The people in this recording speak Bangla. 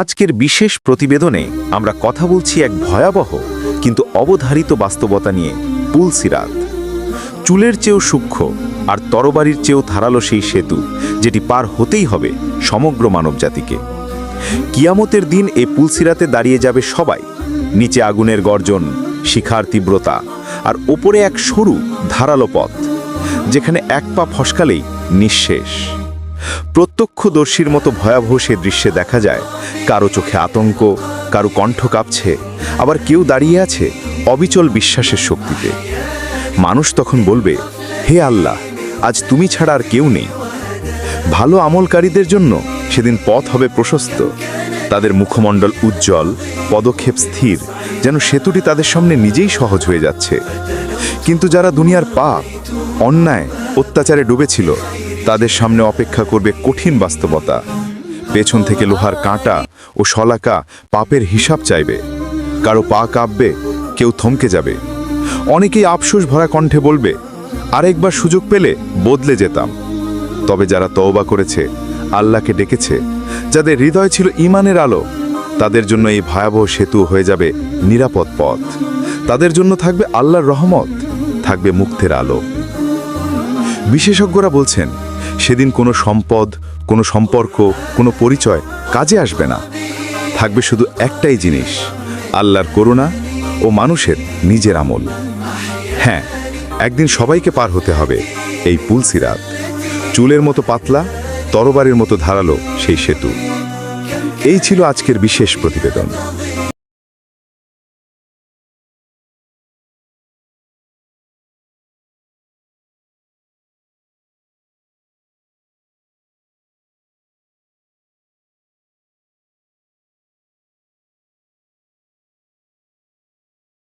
আজকের বিশেষ প্রতিবেদনে আমরা কথা বলছি এক ভয়াবহ কিন্তু অবধারিত বাস্তবতা নিয়ে পুলসিরাত চুলের চেয়েও সূক্ষ্ম আর তরবারির চেয়েও ধারালো সেই সেতু, যেটি পার হতেই হবে সমগ্র মানবজাতিকে। কিয়ামতের দিন এ পুলসিরাতে দাঁড়িয়ে যাবে সবাই। নিচে আগুনের গর্জন, শিখার তীব্রতা আর ওপরে এক সরু ধারালো পথ, যেখানে এক পা ফসকালেই নিঃশেষ। প্রত্যক্ষদর্শীর মতো ভয়াবহ সে দৃশ্যে দেখা যায়। কারও চোখে আতঙ্ক, কারও কণ্ঠ কাঁপছে, আবার কেউ দাঁড়িয়ে আছে অবিচল বিশ্বাসের শক্তিতে। মানুষ তখন বলবে, হে আল্লাহ, আজ তুমি ছাড়া আর কেউ নেই। ভালো আমলকারীদের জন্য সেদিন পথ হবে প্রশস্ত। তাদের মুখমণ্ডল উজ্জ্বল, পদক্ষেপ স্থির, যেন সেতুটি তাদের সামনে নিজেই সহজ হয়ে যাচ্ছে। কিন্তু যারা দুনিয়ার পাপ, অন্যায়, অত্যাচারে ডুবেছিল তাদের সামনে অপেক্ষা করবে কঠিন বাস্তবতা। পেছন থেকে লোহার কাঁটা ও শলাকা পাপের হিসাব চাইবে। কারও পা কাঁপবে, কেউ থমকে যাবে। অনেকেই আফসোস ভরা কণ্ঠে বলবে, আরেকবার সুযোগ পেলে বদলে যেতাম। তবে যারা তওবা করেছে, আল্লাহকে ডেকেছে, যাদের হৃদয় ছিল ইমানের আলো, তাদের জন্য এই ভয়াবহ সেতু হয়ে যাবে নিরাপদ পথ। তাদের জন্য থাকবে আল্লাহর রহমত, থাকবে মুক্তের আলো। বিশেষজ্ঞরা বলছেন সেদিন কোনো সম্পদ, কোনো সম্পর্ক, কোনো পরিচয় কাজে আসবে না। থাকবে শুধু একটাই জিনিস, আল্লাহর করুণা ও মানুষের নিজের আমল। হ্যাঁ একদিন সবাইকে পার হতে হবে এই পুলসিরাত। চুলের মতো পাতলা, তরবারের মতো ধারালো সেই সেতু। এই ছিল আজকের বিশেষ প্রতিবেদন।